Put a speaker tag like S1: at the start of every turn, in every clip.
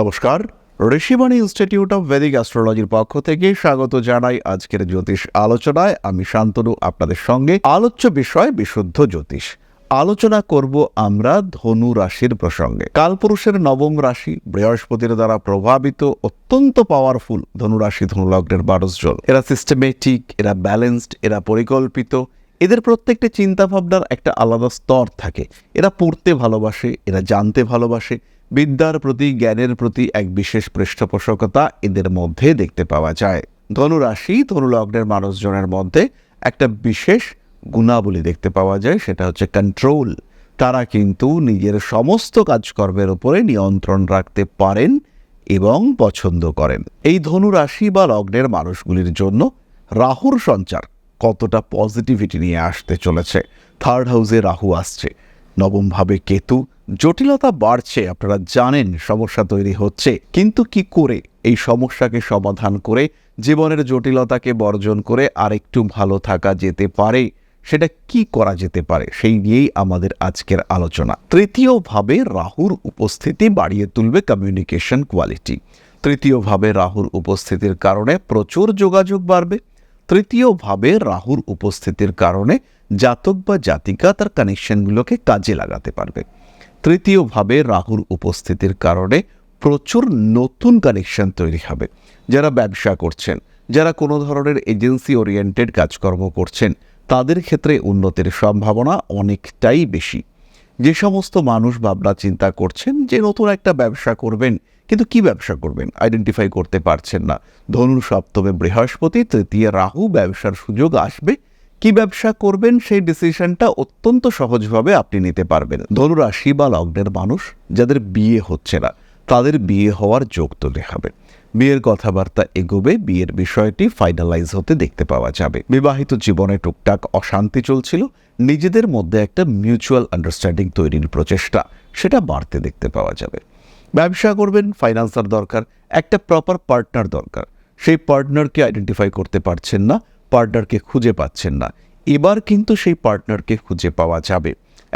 S1: নমস্কার, Rishibani institute of Vedic অ্যাস্ট্রোলজির পক্ষ থেকে স্বাগত জানাই আজকের জ্যোতিষ আলোচনায়। আমি শান্তনু, আপনাদের সঙ্গে আলোচ্য বিষয় বিশুদ্ধ জ্যোতিষ। আলোচনা করব আমরা ধনু রাশির প্রসঙ্গে। কালপুরুষের নবম রাশি বৃহস্পতির দ্বারা প্রভাবিত, অত্যন্ত পাওয়ারফুল ধনুরাশি ধনুলগ্নের মানুষজন এরা সিস্টেমেটিক এরা ব্যালেন্সড এরা পরিকল্পিত। এদের প্রত্যেকটি চিন্তাভাবনার একটা আলাদা স্তর থাকে। এরা পড়তে ভালোবাসে, এরা জানতে ভালোবাসে। বিদ্যার প্রতি, জ্ঞানের প্রতি এক বিশেষ পৃষ্ঠপোষকতা এদের মধ্যে দেখতে পাওয়া যায়। ধনুরাশি, ধনুলগ্নের মানুষজনের মধ্যে একটা বিশেষ গুণাবলী দেখতে পাওয়া যায়, সেটা হচ্ছে কন্ট্রোল তারা কিন্তু নিজের সমস্ত কাজকর্মের উপরে নিয়ন্ত্রণ রাখতে পারেন এবং পছন্দ করেন। এই ধনু রাশি বা লগ্নের মানুষগুলির জন্য রাহুর সঞ্চার কতটা পজিটিভিটি নিয়ে আসতে চলেছে। থার্ড হাউসে রাহু আসছে। নবমভাবে কেতু জটিলতা বাড়ছে, আপনারা জানেন সমস্যা তৈরি হচ্ছে। কিন্তু কি করে এই সমস্যাকে সমাধান করে, জীবনের জটিলতাকে বর্জন করে আরেকটু ভালো থাকা যেতে পারে? সেটা কি করা যেতে পারে? সেই নিয়েই আমাদের আজকের আলোচনা। তৃতীয়ভাবে রাহুর উপস্থিতি বাড়িয়ে তুলবে কমিউনিকেশন কোয়ালিটি তৃতীয়ভাবে রাহুর উপস্থিতির কারণে প্রচুর যোগাযোগ বাড়বে। তৃতীয়ভাবে রাহুর উপস্থিতির কারণে জাতক বা জাতিকা তার কানেকশনগুলোকে কাজে লাগাতে পারবে। তৃতীয়ভাবে রাহুর উপস্থিতির কারণে প্রচুর নতুন কানেকশন তৈরি হবে। যারা ব্যবসা করছেন, যারা কোনো ধরনের এজেন্সি ওরিয়েন্টেড কাজকর্ম করছেন, তাদের ক্ষেত্রে উন্নতির সম্ভাবনা অনেকটাই বেশি। যে সমস্ত মানুষ ভাবনা চিন্তা করছেন যে নতুন একটা ব্যবসা করবেন, কিন্তু কি ব্যবসা করবেন? আইডেন্টিফাই করতে পারছেন না। ধনুর সপ্তমে বৃহস্পতি, তৃতীয় রাহু, ব্যবসার সুযোগ আসবে কি ব্যবসা করবেন সেই ডিসিশনটা অত্যন্ত সহজভাবে আপনি নিতে পারবেন। ধনুরাশি বা লগ্নের মানুষ যাদের বিয়ে হচ্ছে না, তাদের বিয়ে হওয়ার যোগ তৈরি হবে বিয়ের কথাবার্তা এগোবে, বিয়ের বিষয়টি ফাইনালাইজ হতে দেখতে পাওয়া যাবে। বিবাহিত জীবনে টুকটাক অশান্তি চলছিল, নিজেদের মধ্যে একটা মিউচুয়াল আন্ডারস্ট্যান্ডিং তৈরির প্রচেষ্টা, সেটা বাড়তে দেখতে পাওয়া যাবে। ব্যবসা করবেন ফাইন্যান্সার দরকার, একটা প্রপার পার্টনার দরকার। সেই পার্টনারকে আইডেন্টিফাই করতে পারছেন না পার্টনারকে খুঁজে পাচ্ছেন না। এবার কিন্তু সেই পার্টনারকে খুঁজে পাওয়া যাবে।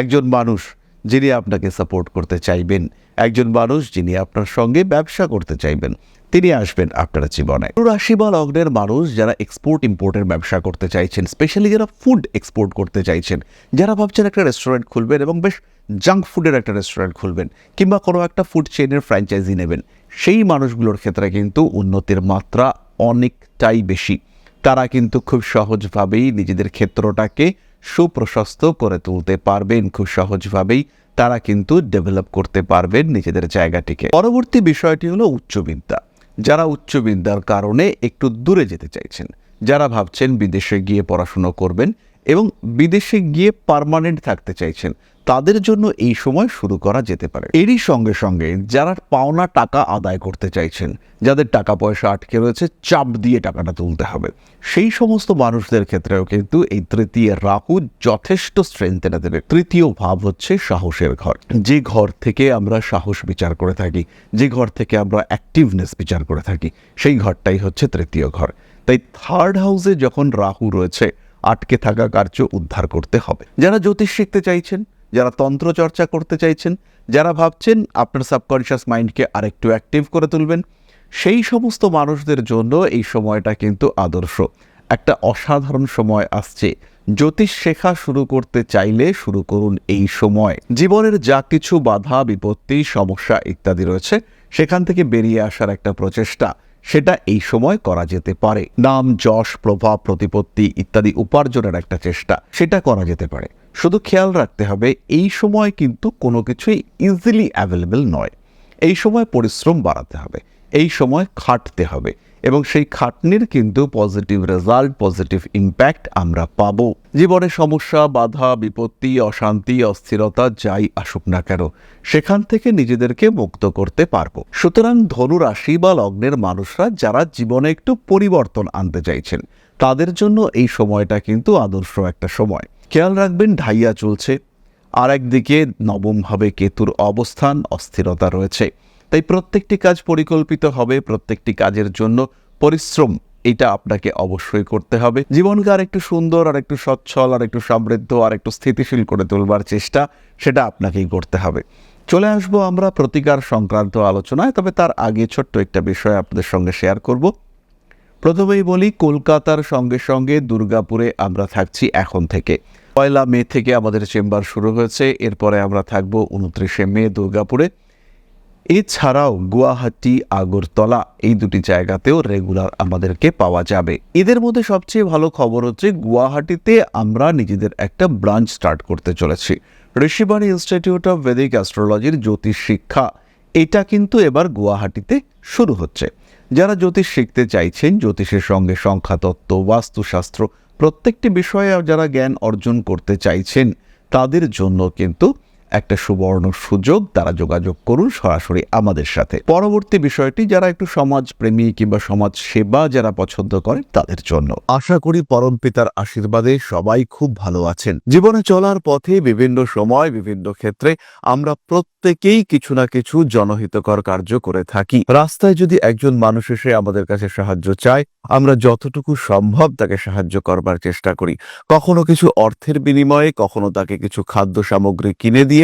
S1: একজন মানুষ যিনি আপনাকে সাপোর্ট করতে চাইবেন, একজন মানুষ যিনি আপনার সঙ্গে ব্যবসা করতে চাইবেন, তিনি আসবেন আপনার জীবনে। রাশি বা লগ্নের মানুষ যারা এক্সপোর্ট ইম্পোর্টের ব্যবসা করতে চাইছেন স্পেশালি যারা ফুড এক্সপোর্ট করতে চাইছেন, যারা ভাবছেন একটা রেস্টুরেন্ট খুলবেন এবং বেশ জাঙ্ক ফুডের একটা রেস্টুরেন্ট খুলবেন, কিংবা কোনো একটা ফুড চেইনের ফ্র্যাঞ্চাইজি নেবেন, সেই মানুষগুলোর ক্ষেত্রে কিন্তু উন্নতির মাত্রা অনেকটাই বেশি। তারা কিন্তু খুব সহজভাবেই নিজেদের ক্ষেত্রটাকে সুপ্রশস্ত করে তুলতে পারবেন। খুব সহজভাবেই তারা কিন্তু ডেভেলপ করতে পারবেন নিজেদের জায়গাটিকে। পরবর্তী বিষয়টি হলো উচ্চবিদ্যা। যারা উচ্চবিদ্যার কারণে একটু দূরে যেতে চাইছেন, যারা ভাবছেন বিদেশে গিয়ে পড়াশুনো করবেন এবং বিদেশে গিয়ে পার্মানেন্ট থাকতে চাইছেন। তাদের জন্য এই সময় শুরু করা যেতে পারে। এরই সঙ্গে সঙ্গে যারা পাওনা টাকা আদায় করতে চাইছেন, যাদের টাকা পয়সা আটকে রয়েছে, চাপ দিয়ে টাকাটা তুলতে হবে। সেই সমস্ত মানুষদের ক্ষেত্রেও কিন্তু এই তৃতীয় রাহু যথেষ্ট স্ট্রেংথ এনে দেবে। তৃতীয় ভাব হচ্ছে সাহসের ঘর। যে ঘর থেকে আমরা সাহস বিচার করে থাকি, যে ঘর থেকে আমরা অ্যাক্টিভনেস বিচার করে থাকি, সেই ঘরটাই হচ্ছে তৃতীয় ঘর। তাই থার্ড হাউসে যখন রাহু রয়েছে আটকে থাকা কার্য উদ্ধার করতে হবে। যারা জ্যোতিষ শিখতে চাইছেন, যারা তন্ত্র চর্চা করতে চাইছেন, যারা ভাবছেন আপনার সাবকনশিয়াস মাইন্ডকে আরেকটু অ্যাক্টিভ করে তুলবেন, সেই সমস্ত মানুষদের জন্য এই সময়টা কিন্তু আদর্শ। একটা অসাধারণ সময় আসছে। জ্যোতিষ শেখা শুরু করতে চাইলে শুরু করুন এই সময়। জীবনের যা কিছু বাধা, বিপত্তি, সমস্যা ইত্যাদি রয়েছে, সেখান থেকে বেরিয়ে আসার একটা প্রচেষ্টা। সেটা এই সময় করা যেতে পারে। নাম, যশ, প্রভাব, প্রতিপত্তি ইত্যাদি উপার্জনের একটা চেষ্টা, সেটা করা যেতে পারে। শুধু খেয়াল রাখতে হবে, এই সময় কিন্তু কোনো কিছুই ইজিলি অ্যাভেলেবেল নয়। এই সময় পরিশ্রম বাড়াতে হবে, এই সময় খাটতে হবে এবং সেই খাটনির কিন্তু পজিটিভ রেজাল্ট পজিটিভ ইম্প্যাক্ট আমরা পাবো। জীবনে সমস্যা, বাধা, বিপত্তি, অশান্তি, অস্থিরতা যাই আসুক না কেন, সেখান থেকে নিজেদেরকে মুক্ত করতে পারব। সুতরাং ধনুরাশি বা লগ্নের মানুষরা যারা জীবনে একটু পরিবর্তন আনতে চাইছেন, তাদের জন্য এই সময়টা কিন্তু আদর্শ একটা সময়। খেয়াল রাখবেন, ঢাইয়া চলছে। আর একদিকে নবমভাবে কেতুর অবস্থান, অস্থিরতা রয়েছে। তাই প্রত্যেকটি কাজ পরিকল্পিত হবে, প্রত্যেকটি কাজের জন্য পরিশ্রম এটা আপনাকে অবশ্যই করতে হবে। জীবনকে আর একটু সুন্দর আর একটু সচ্ছল আর একটু সমৃদ্ধ আর একটু স্থিতিশীল করে তুলবার চেষ্টা, সেটা আপনাকেই করতে হবে। চলে আসব আমরা প্রতিকার সংক্রান্ত আলোচনায়, তবে তার আগে ছোট্ট একটা বিষয় আপনাদের সঙ্গে শেয়ার করব। প্রথমেই বলি, কলকাতার সঙ্গে সঙ্গে দুর্গাপুরে আমরা থাকছি এখন থেকে। পয়লা মে থেকে আমাদের চেম্বার শুরু হয়েছে, এরপরে আমরা থাকব উনত্রিশে মে দুর্গাপুরে। এছাড়াও গুয়াহাটি, আগরতলা এই দুটি জায়গাতেও রেগুলার আমাদেরকে পাওয়া যাবে। এদের মধ্যে সবচেয়ে ভালো খবর হচ্ছে গুয়াহাটিতে আমরা নিজেদের একটা ব্রাঞ্চ স্টার্ট করতে চলেছি। ঋষিবাণী ইনস্টিটিউট অফ ভেদিক অ্যাস্ট্রোলজির জ্যোতিষ শিক্ষা। এটা কিন্তু এবার গুয়াহাটিতে শুরু হচ্ছে। যারা জ্যোতিষ শিখতে চাইছেন, জ্যোতিষের সঙ্গে সংখ্যাতত্ত্ব, বাস্তুশাস্ত্র, প্রত্যেকটি বিষয়ে যারা জ্ঞান অর্জন করতে চাইছেন, তাদের জন্য কিন্তু একটা সুবর্ণ সুযোগ তারা যোগাযোগ করুন সরাসরি আমাদের সাথে। পরবর্তী বিষয়টি, যারা একটু সমাজ প্রেমী কিংবা সমাজ সেবা যারা পছন্দ করে তাদের জন্য।
S2: আশা করি পরম পিতার আশীর্বাদে সবাই খুব ভালো আছেন। জীবনে চলার পথে বিভিন্ন সময়, বিভিন্ন ক্ষেত্রে আমরা প্রত্যেকেই কিছু না কিছু জনহিতকর কার্য করে থাকি। রাস্তায় যদি একজন মানুষ এসে আমাদের কাছে সাহায্য চায়, আমরা যতটুকু সম্ভব তাকে সাহায্য করবার চেষ্টা করি। কখনো কিছু অর্থের বিনিময়ে, কখনো তাকে কিছু খাদ্য সামগ্রী কিনে দিয়ে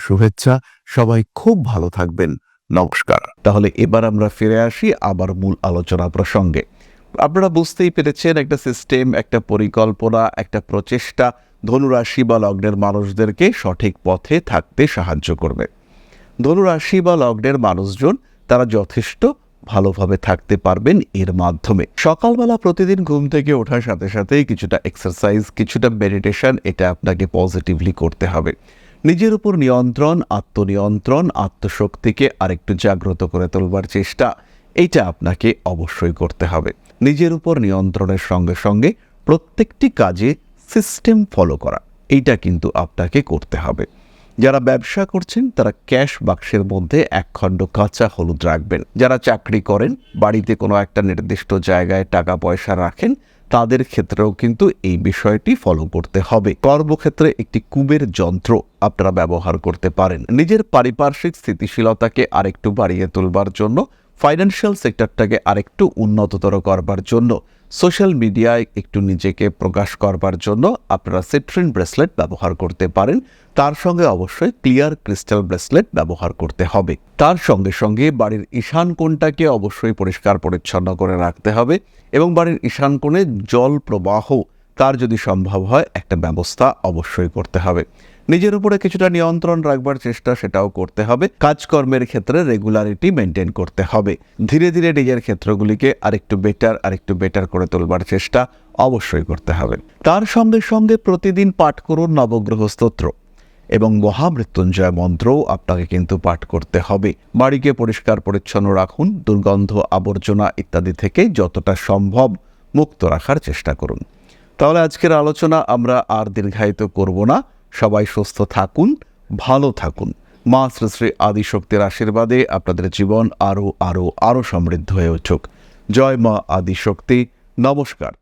S2: শুভেচ্ছা। সবাই খুব ভালো থাকবেন। নমস্কার।
S1: তাহলে এবার আমরা ফিরে আসি আবার মূল আলোচনা প্রসঙ্গে। আপনারা বুঝতেই পেরেছেন একটা সিস্টেম একটা পরিকল্পনা, একটা প্রচেষ্টা ধনুরাশি বা লগ্নের মানুষদেরকে সঠিক পথে থাকতে সাহায্য করবে। ধনুরাশি বা লগ্নের মানুষজন তারা যথেষ্ট ভালোভাবে থাকতে পারবেন এর মাধ্যমে। সকালবেলা প্রতিদিন ঘুম থেকে ওঠার সাথে সাথেই কিছুটা এক্সারসাইজ কিছুটা মেডিটেশন এটা আপনাকে পজিটিভলি করতে হবে। নিজের উপর নিয়ন্ত্রণ, আত্মনিয়ন্ত্রণ, আত্মশক্তিকে আরেকটু জাগ্রত করে তোলবার চেষ্টা এটা আপনাকে অবশ্যই করতে হবে। নিজের উপর নিয়ন্ত্রণের সঙ্গে সঙ্গে প্রত্যেকটি কাজে সিস্টেম ফলো করা, এইটা কিন্তু আপনাকে করতে হবে। যারা ব্যবসা করছেন, তারা ক্যাশ বাক্সের মধ্যে একখণ্ড কাঁচা হলুদ রাখবেন। যারা চাকরি করেন, বাড়িতে কোনো একটা নির্দিষ্ট জায়গায় টাকা পয়সা রাখেন তাদের ক্ষেত্রেও কিন্তু এই বিষয়টি ফলো করতে হবে। কর্মক্ষেত্রে একটি কুবের যন্ত্র আপনারা ব্যবহার করতে পারেন। নিজের পারিপার্শ্বিক স্থিতিশীলতাকে আরেকটু বাড়িয়ে তুলবার জন্য ফাইন্যান্সিয়াল সেক্টরটাকে আরেকটু উন্নততর করবার জন্য সোশ্যাল মিডিয়ায় একটু নিজেকে প্রকাশ করবার জন্য আপনারা সিট্রিন ব্রেসলেট ব্যবহার করতে পারেন। তার সঙ্গে অবশ্যই ক্লিয়ার ক্রিস্টাল ব্রেসলেট ব্যবহার করতে হবে। তার সঙ্গে সঙ্গে বাড়ির ঈশান কোণটাকে অবশ্যই পরিষ্কার পরিচ্ছন্ন করে রাখতে হবে। এবং বাড়ির ঈশান কোণে জল প্রবাহ, তার যদি সম্ভব হয়, একটা ব্যবস্থা অবশ্যই করতে হবে। নিজের উপরে কিছুটা নিয়ন্ত্রণ রাখবার চেষ্টা সেটাও করতে হবে। কাজকর্মের ক্ষেত্রে রেগুলারিটি মেনটেন করতে হবে। ধীরে ধীরে নিজের ক্ষেত্রগুলিকে আরেকটু বেটার আরেকটু বেটার করে তোলবার চেষ্টা অবশ্যই করতে হবে। তার সঙ্গে সঙ্গে প্রতিদিন পাঠ করুন নবগ্রহ স্তোত্র এবং মহামৃত্যুঞ্জয় মন্ত্রও আপনাকে কিন্তু পাঠ করতে হবে। বাড়িকে পরিষ্কার পরিচ্ছন্ন রাখুন, দুর্গন্ধ, আবর্জনা ইত্যাদি থেকে যতটা সম্ভব মুক্ত রাখার চেষ্টা করুন। তাহলে আজকের আলোচনা আমরা আর দীর্ঘায়িত করব না। সবাই সুস্থ থাকুন, ভালো থাকুন। মা শ্রী শ্রী আদিশক্তির আশীর্বাদে আপনাদের জীবন আরও আরও আরও সমৃদ্ধ হয়ে উঠুক। জয় মা আদিশক্তি। নমস্কার।